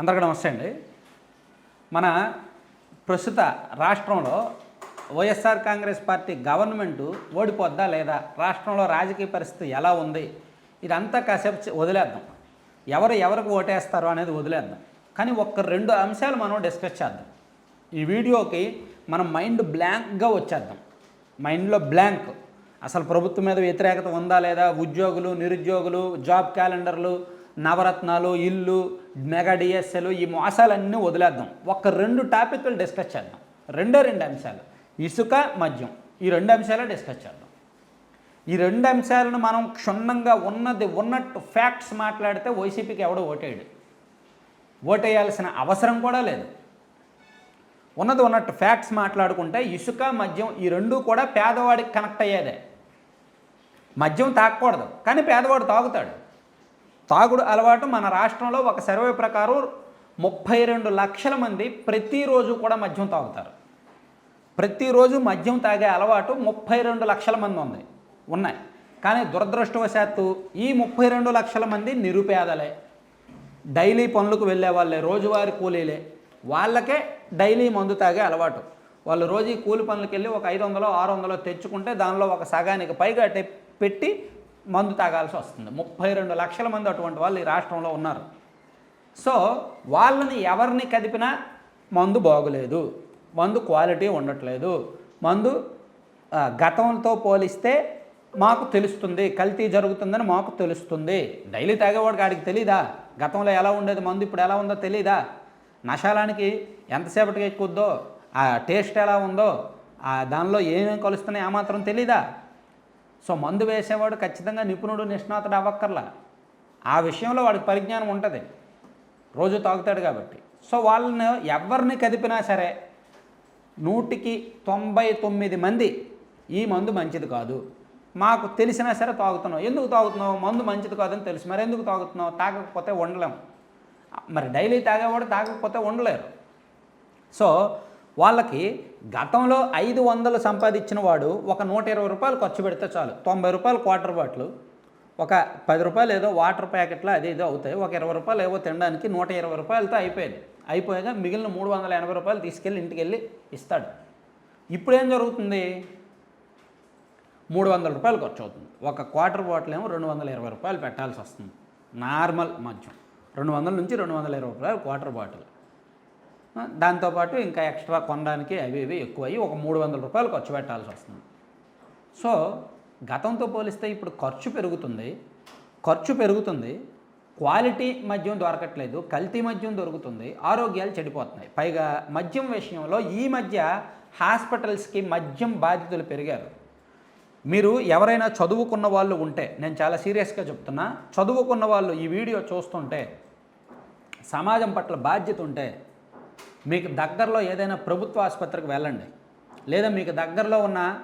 అందరికీ నమస్తే అండి. మన ప్రస్తుత రాష్ట్రంలో వైఎస్ఆర్ కాంగ్రెస్ పార్టీ గవర్నమెంట్ ఓడిపోద్దా లేదా రాష్ట్రంలో రాజకీయ పరిస్థితి ఎలా ఉంది ఇదంతా కాసేపు వదిలేద్దాం. ఎవరు ఎవరికి ఓటేస్తారో అనేది వదిలేద్దాం. కానీ ఒక్క రెండు అంశాలు మనం డిస్కస్ చేద్దాం. ఈ వీడియోకి మనం మైండ్ బ్లాంక్గా వచ్చేద్దాం. మైండ్లో బ్లాంక్. అసలు ప్రభుత్వం మీద వ్యతిరేకత ఉందా లేదా ఉద్యోగులు నిరుద్యోగులు జాబ్ క్యాలెండర్లు నవరత్నాలు ఇల్లు మెగా డిఎస్ఎలు ఈ మోసాలన్నీ వదిలేద్దాం. ఒక్క రెండు టాపిక్లు డిస్కస్ చేద్దాం. రెండే రెండు అంశాలు. ఇసుక మద్యం. ఈ రెండు అంశాలే డిస్కస్ చేద్దాం. ఈ రెండు అంశాలను మనం క్షుణ్ణంగా ఉన్నది ఉన్నట్టు ఫ్యాక్ట్స్ మాట్లాడితే వైసీపీకి ఎవడో ఓటేయడు. ఓటేయాల్సిన అవసరం కూడా లేదు. ఉన్నది ఉన్నట్టు ఫ్యాక్ట్స్ మాట్లాడుకుంటే ఇసుక మద్యం ఈ రెండు కూడా పేదవాడికి కనెక్ట్ అయ్యేదే. మద్యం తాగకూడదు కానీ పేదవాడు తాగుతాడు. తాగుడు అలవాటు మన రాష్ట్రంలో ఒక సర్వే ప్రకారం ముప్పై రెండు లక్షల మంది ప్రతిరోజు కూడా మద్యం తాగుతారు. ప్రతిరోజు మద్యం తాగే అలవాటు ముప్పై రెండు లక్షల మంది ఉంది ఉన్నాయి. కానీ దురదృష్టవశాత్తు ఈ ముప్పై రెండు లక్షల మంది నిరుపేదలే. డైలీ పనులకు వెళ్ళే వాళ్ళే రోజువారి కూలీలే. వాళ్ళకే డైలీ మందు తాగే అలవాటు. వాళ్ళు రోజు కూలి పనులకు వెళ్ళి ఒక ఐదు వందలు ఆరు వందలు తెచ్చుకుంటే దానిలో ఒక సగానికి పైగా పెట్టి మందు తాగాల్సి వస్తుంది. ముప్పై రెండు లక్షల మంది అటువంటి వాళ్ళు ఈ రాష్ట్రంలో ఉన్నారు. సో వాళ్ళని ఎవరిని కదిపినా మందు బాగులేదు. మందు క్వాలిటీ ఉండట్లేదు. మందు గతంతో పోలిస్తే మాకు తెలుస్తుంది. కల్తీ జరుగుతుందని మాకు తెలుస్తుంది. డైలీ తాగేవాడికి ఆడికి తెలీదా? గతంలో ఎలా ఉండేది? మందు ఇప్పుడు ఎలా ఉందో తెలీదా? నశాలానికి ఎంతసేపటికి ఎక్కుద్దో? ఆ టేస్ట్ ఎలా ఉందో? దానిలో ఏమేమి కలుస్తున్నాయి ఆ మాత్రం తెలీదా? సో మందు వేసేవాడు ఖచ్చితంగా నిపుణుడు నిష్ణాతుడు అవ్వక్కర్లా. ఆ విషయంలో వాడికి పరిజ్ఞానం ఉంటుంది. రోజు తాగుతాడు కాబట్టి. సో వాళ్ళని ఎవరిని కదిపినా సరే నూటికి తొంభై తొమ్మిది మంది ఈ మందు మంచిది కాదు. మాకు తెలిసినా సరే తాగుతున్నావు ఎందుకు తాగుతున్నావు? మందు మంచిది కాదని తెలుసు. మరి ఎందుకు తాగుతున్నావు? తాగకపోతే ఉండలేము మరి డైలీ తాగేవాడు తాగకపోతే ఉండలేరు సో వాళ్ళకి గతంలో ఐదు వందలు సంపాదించిన వాడు ఒక నూట ఇరవై రూపాయలు ఖర్చు పెడితే చాలు. తొంభై రూపాయలు క్వార్టర్ బాటిల్ ఒక పది రూపాయలు ఏదో వాటర్ ప్యాకెట్లు అది ఏదో అవుతాయి. ఒక ఇరవై రూపాయలు ఏవో తినడానికి నూట ఇరవై రూపాయలతో అయిపోయింది అయిపోయాక మిగిలిన మూడు వందల ఎనభై రూపాయలు తీసుకెళ్ళి ఇంటికి వెళ్ళి ఇస్తాడు. ఇప్పుడు ఏం జరుగుతుంది? మూడు వందల రూపాయలు ఖర్చు అవుతుంది. ఒక క్వార్టర్ బాటిల్ ఏమో రెండు వందల ఇరవై రూపాయలు పెట్టాల్సి వస్తుంది. నార్మల్ మద్యం. రెండు వందల నుంచి రెండు వందల ఇరవై రూపాయలు క్వార్టర్ బాటిల్. దాంతోపాటు ఇంకా ఎక్స్ట్రా కొనడానికి అవి ఇవి ఎక్కువ అయ్యి ఒక మూడు వందల రూపాయలు ఖర్చు పెట్టాల్సి వస్తుంది. సో గతంతో పోలిస్తే ఇప్పుడు ఖర్చు పెరుగుతుంది. ఖర్చు పెరుగుతుంది. క్వాలిటీ మద్యం దొరకట్లేదు. కల్తీ మద్యం దొరుకుతుంది. ఆరోగ్యాలు చెడిపోతున్నాయి. పైగా మద్యం విషయంలో ఈ మధ్య హాస్పిటల్స్కి మద్యం బాధితులు పెరిగారు. మీరు ఎవరైనా చదువుకున్న వాళ్ళు ఉంటే నేను చాలా సీరియస్గా చెప్తున్నా చదువుకున్న వాళ్ళు ఈ వీడియో చూస్తుంటే సమాజం పట్ల బాధ్యత ఉంటే మీకు దగ్గరలో ఏదైనా ప్రభుత్వ ఆసుపత్రికి వెళ్ళండి. లేదా మీకు దగ్గరలో ఉన్న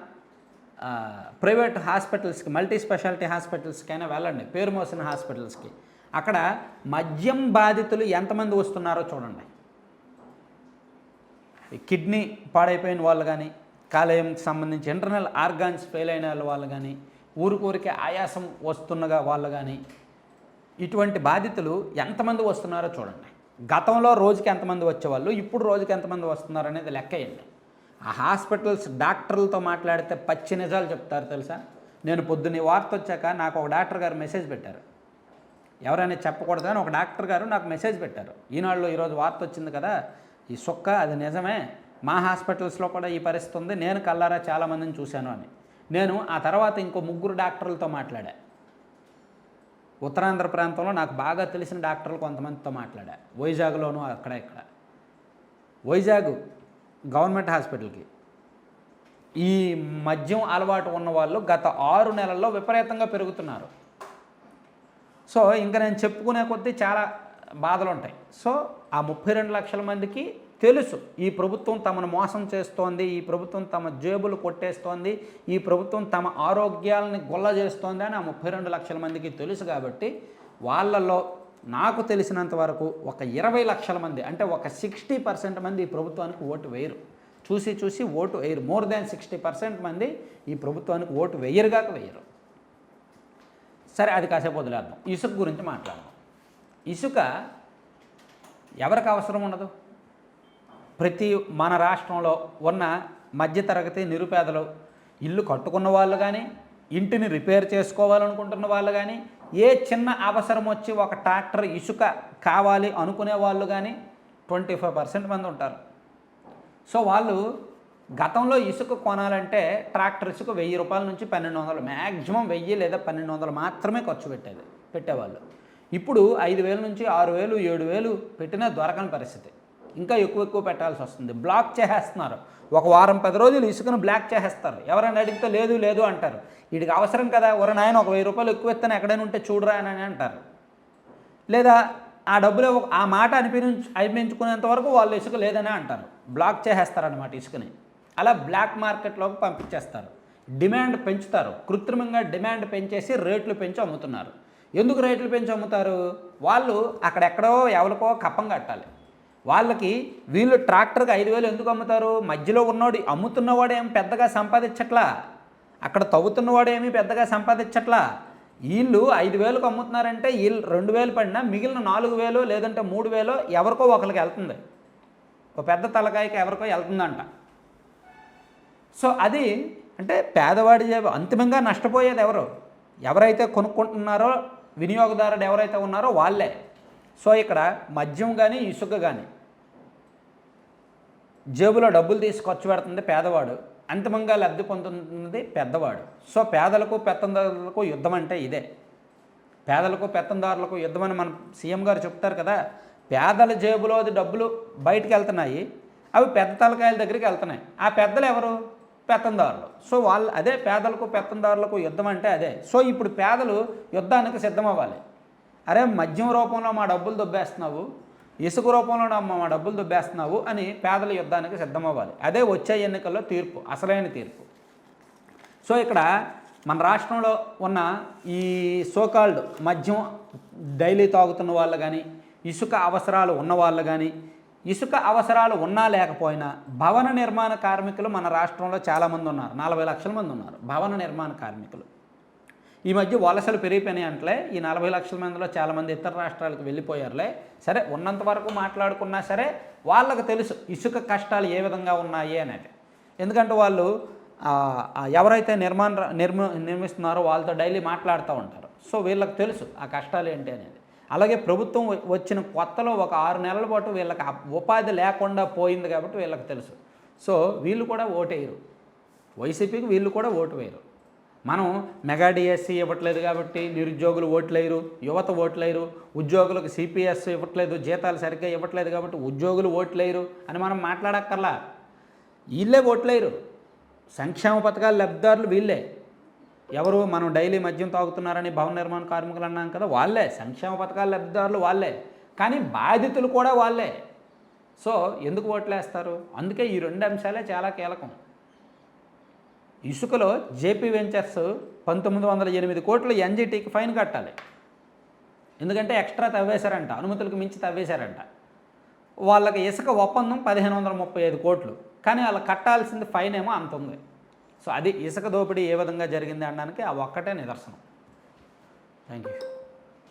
ప్రైవేట్ హాస్పిటల్స్కి మల్టీ స్పెషాలిటీ హాస్పిటల్స్కైనా వెళ్ళండి. పేరు మోసిన హాస్పిటల్స్కి. అక్కడ మద్యం బాధితులు ఎంతమంది వస్తున్నారో చూడండి. కిడ్నీ పాడైపోయిన వాళ్ళు కానీ కాలేయంకి సంబంధించి ఇంటర్నల్ ఆర్గాన్స్ ఫెయిల్ అయిన వాళ్ళు కానీ ఊరికూరికే ఆయాసం వస్తున్నగా వాళ్ళు కానీ ఇటువంటి బాధితులు ఎంతమంది వస్తున్నారో చూడండి. గతంలో రోజుకి ఎంతమంది వచ్చేవాళ్ళు ఇప్పుడు రోజుకి ఎంతమంది వస్తున్నారు అనేది లెక్కేయండి ఆ హాస్పిటల్స్ డాక్టర్లతో మాట్లాడితే పచ్చి నిజాలు చెప్తారు తెలుసా? నేను పొద్దున్న ఈ వార్త వచ్చాక నాకు ఒక డాక్టర్ గారు మెసేజ్ పెట్టారు. ఎవరైనా చెప్పకూడదు అని ఒక డాక్టర్ గారు నాకు మెసేజ్ పెట్టారు. ఈనాళ్ళు ఈరోజు వార్త వచ్చింది కదా ఈ సుక్క అది నిజమే మా హాస్పిటల్స్లో కూడా ఈ పరిస్థితి ఉంది నేను కల్లారా చాలామందిని చూశాను అని. నేను ఆ తర్వాత ఇంకో ముగ్గురు డాక్టర్లతో మాట్లాడా. ఉత్తరాంధ్ర ప్రాంతంలో నాకు బాగా తెలిసిన డాక్టర్లు కొంతమందితో మాట్లాడా. వైజాగ్లోనూ అక్కడ ఇక్కడ. వైజాగ్ గవర్నమెంట్ హాస్పిటల్కి. ఈ మద్యం అలవాటు ఉన్న వాళ్ళు గత ఆరు నెలల్లో విపరీతంగా పెరుగుతున్నారు. సో ఇంకా నేను చెప్పుకునే కొద్దీ చాలా బాధలు ఉంటాయి సో ఆ ముప్పై రెండు లక్షల మందికి తెలుసు. ఈ ప్రభుత్వం తమను మోసం చేస్తోంది ఈ ప్రభుత్వం తమ జేబులు కొట్టేస్తోంది ఈ ప్రభుత్వం తమ ఆరోగ్యాలని గొల్ల చేస్తోంది అని ఆ ముప్పై రెండు లక్షల మందికి తెలుసు కాబట్టి వాళ్ళలో నాకు తెలిసినంత వరకు ఒక ఇరవై లక్షల మంది అంటే ఒక సిక్స్టీ పర్సెంట్ మంది ఈ ప్రభుత్వానికి ఓటు వేయరు. చూసి చూసి ఓటు వేయరు. మోర్ దాన్ సిక్స్టీ పర్సెంట్ మంది ఈ ప్రభుత్వానికి ఓటు వేయరుగాక వేయరు. సరే అది కాసేపు వదిలేద్దాం. ఇసుక గురించి మాట్లాడదాం. ఇసుక ఎవరికి అవసరం ఉండదు? ప్రతి మన రాష్ట్రంలో ఉన్న మధ్యతరగతి నిరుపేదలు ఇల్లు కట్టుకున్న వాళ్ళు కానీ ఇంటిని రిపేర్ చేసుకోవాలనుకుంటున్న వాళ్ళు కానీ ఏ చిన్న అవసరం వచ్చి ఒక ట్రాక్టర్ ఇసుక కావాలి అనుకునే వాళ్ళు కానీ ట్వంటీ ఫైవ్ పర్సెంట్ మంది ఉంటారు. సో వాళ్ళు గతంలో ఇసుక కొనాలంటే ట్రాక్టర్ ఇసుక వెయ్యి రూపాయల నుంచి పన్నెండు వందలు మ్యాక్సిమం వెయ్యి లేదా పన్నెండు వందలు మాత్రమే ఖర్చు పెట్టేది పెట్టేవాళ్ళు. ఇప్పుడు ఐదు వేల నుంచి ఆరు వేలు ఏడు వేలు పెట్టినా దొరకని పరిస్థితి. ఇంకా ఎక్కువ ఎక్కువ పెట్టాల్సి వస్తుంది. బ్లాక్ చేసేస్తున్నారు. ఒక వారం పది రోజులు ఇసుకను బ్లాక్ చేసేస్తారు. ఎవరైనా అడిగితే లేదు లేదు అంటారు. వీడికి అవసరం కదా ఒక నాయన ఒక వెయ్యి రూపాయలు ఎక్కువ ఇస్తాను ఎక్కడైనా ఉంటే చూడరా అని అంటారు. లేదా ఆ డబ్బులు ఆ మాట అనిపించు అనిపించుకునేంత వరకు వాళ్ళు ఇసుక లేదని అంటారు. బ్లాక్ చేసేస్తారనమాట ఇసుకని. అలా బ్లాక్ మార్కెట్లోకి పంపించేస్తారు. డిమాండ్ పెంచుతారు. కృత్రిమంగా డిమాండ్ పెంచేసి రేట్లు పెంచి అమ్ముతున్నారు. ఎందుకు రేట్లు పెంచి అమ్ముతారు? వాళ్ళు అక్కడెక్కడో ఎవరికో కప్పం కట్టాలి. వాళ్ళకి వీళ్ళు ట్రాక్టర్కి ఐదు వేలు ఎందుకు అమ్ముతారు? మధ్యలో ఉన్నవాడు అమ్ముతున్నవాడు ఏం పెద్దగా సంపాదించట్లా? అక్కడ తవ్వుతున్నవాడు ఏమి పెద్దగా సంపాదించట్లా? వీళ్ళు ఐదు వేలకు అమ్ముతున్నారంటే వీళ్ళు రెండు వేలు పడినా మిగిలిన నాలుగు వేలు లేదంటే మూడు వేలు ఎవరికో ఒకరికి వెళ్తుంది. ఒక పెద్ద తలకాయకి ఎవరికో వెళ్తుందంట. సో అది అంటే పేదవాడి జేబు అంతిమంగా నష్టపోయేది ఎవరు? ఎవరైతే కొనుక్కుంటున్నారో వినియోగదారుడు ఎవరైతే ఉన్నారో వాళ్ళే. సో ఇక్కడ మద్యం కానీ ఇసుక కానీ జేబులో డబ్బులు తీసి ఖర్చు పెడుతుంది పేదవాడు. అంతిమంగా లబ్ధి పొందుతుంది పెద్దవాడు. సో పేదలకు పెత్తందారులకు యుద్ధం అంటే ఇదే. పేదలకు పెత్తందారులకు యుద్ధం అని మన సీఎం గారు చెప్తారు కదా పేదల జేబులో అది డబ్బులు బయటకు వెళ్తున్నాయి అవి పెద్ద తలకాయల దగ్గరికి వెళ్తున్నాయి. ఆ పెద్దలు ఎవరు? పెత్తందారులు. సో వాళ్ళు అదే పేదలకు పెత్తందారులకు యుద్ధం అంటే అదే. సో ఇప్పుడు పేదలు యుద్ధానికి సిద్ధమవ్వాలి. అరే మద్యం రూపంలో మా డబ్బులు దొబ్బేస్తున్నావు ఇసుక రూపంలో మా డబ్బులు దుబ్బేస్తున్నావు అని పేదల యుద్ధానికి సిద్ధమవ్వాలి. అదే వచ్చే ఎన్నికల్లో తీర్పు అసలైన తీర్పు. సో ఇక్కడ మన రాష్ట్రంలో ఉన్న ఈ సోకాల్డ్ మద్యం డైలీ తాగుతున్న వాళ్ళు కానీ ఇసుక అవసరాలు ఉన్న వాళ్ళు కానీ ఇసుక అవసరాలు ఉన్నా లేకపోయినా భవన నిర్మాణ కార్మికులు మన రాష్ట్రంలో చాలామంది ఉన్నారు. నలభై లక్షల మంది ఉన్నారు భవన నిర్మాణ కార్మికులు. ఈ మధ్య వలసలు పెరిగిపోయినాయి అంటలే. ఈ నలభై లక్షల మందిలో చాలామంది ఇతర రాష్ట్రాలకు వెళ్ళిపోయారులే. సరే ఉన్నంత వరకు మాట్లాడుకున్నా సరే వాళ్ళకు తెలుసు ఇసుక కష్టాలు ఏ విధంగా ఉన్నాయి అనేది. ఎందుకంటే వాళ్ళు ఎవరైతే నిర్మాణ నిర్మ నిర్మిస్తున్నారో వాళ్ళతో డైలీ మాట్లాడుతూ ఉంటారు. సో వీళ్ళకి తెలుసు ఆ కష్టాలు ఏంటి అనేది. అలాగే ప్రభుత్వం వచ్చిన కొత్తలో ఒక ఆరు నెలల పాటు వీళ్ళకి ఉపాధి లేకుండా పోయింది కాబట్టి వీళ్ళకి తెలుసు. సో వీళ్ళు కూడా ఓటేయరు. వైసీపీకి వీళ్ళు కూడా ఓటు వేయరు. మనం మెగా డిఎస్సి ఇవ్వట్లేదు కాబట్టి నిరుద్యోగులు ఓట్లేరు యువత ఓట్లేరు ఉద్యోగులకు సిపిఎస్ ఇవ్వట్లేదు జీతాలు సరిగ్గా ఇవ్వట్లేదు కాబట్టి ఉద్యోగులు ఓట్లేరు అని మనం మాట్లాడక్కర్లా. వీళ్ళే ఓట్లేరు సంక్షేమ పథకాల లబ్ధిదారులు వీళ్ళే. ఎవరు మనం డైలీ మద్యం తాగుతున్నారని భవన నిర్మాణ కార్మికులు అన్నాం కదా వాళ్ళే. సంక్షేమ పథకాల లబ్ధిదారులు వాళ్ళే. కానీ బాధితులు కూడా వాళ్ళే. సో ఎందుకు ఓట్లేస్తారు? అందుకే ఈ రెండు అంశాలే చాలా కీలకం. ఇసుకలో జేపీ వెంచర్స్ పంతొమ్మిది వందల ఎనిమిది కోట్లు ఎన్జీటీకి ఫైన్ కట్టాలి. ఎందుకంటే ఎక్స్ట్రా తవ్వేశారంట అనుమతులకు మించి తవ్వేశారంట. వాళ్ళకి ఇసుక ఒప్పందం పదిహేను వందల ముప్పై ఐదు కోట్లు. కానీ వాళ్ళు కట్టాల్సింది ఫైన్ ఏమో అంత ఉంది. సో అది ఇసుక దోపిడీ ఏ విధంగా జరిగింది అనడానికి ఆ ఒక్కటే నిదర్శనం. Thank you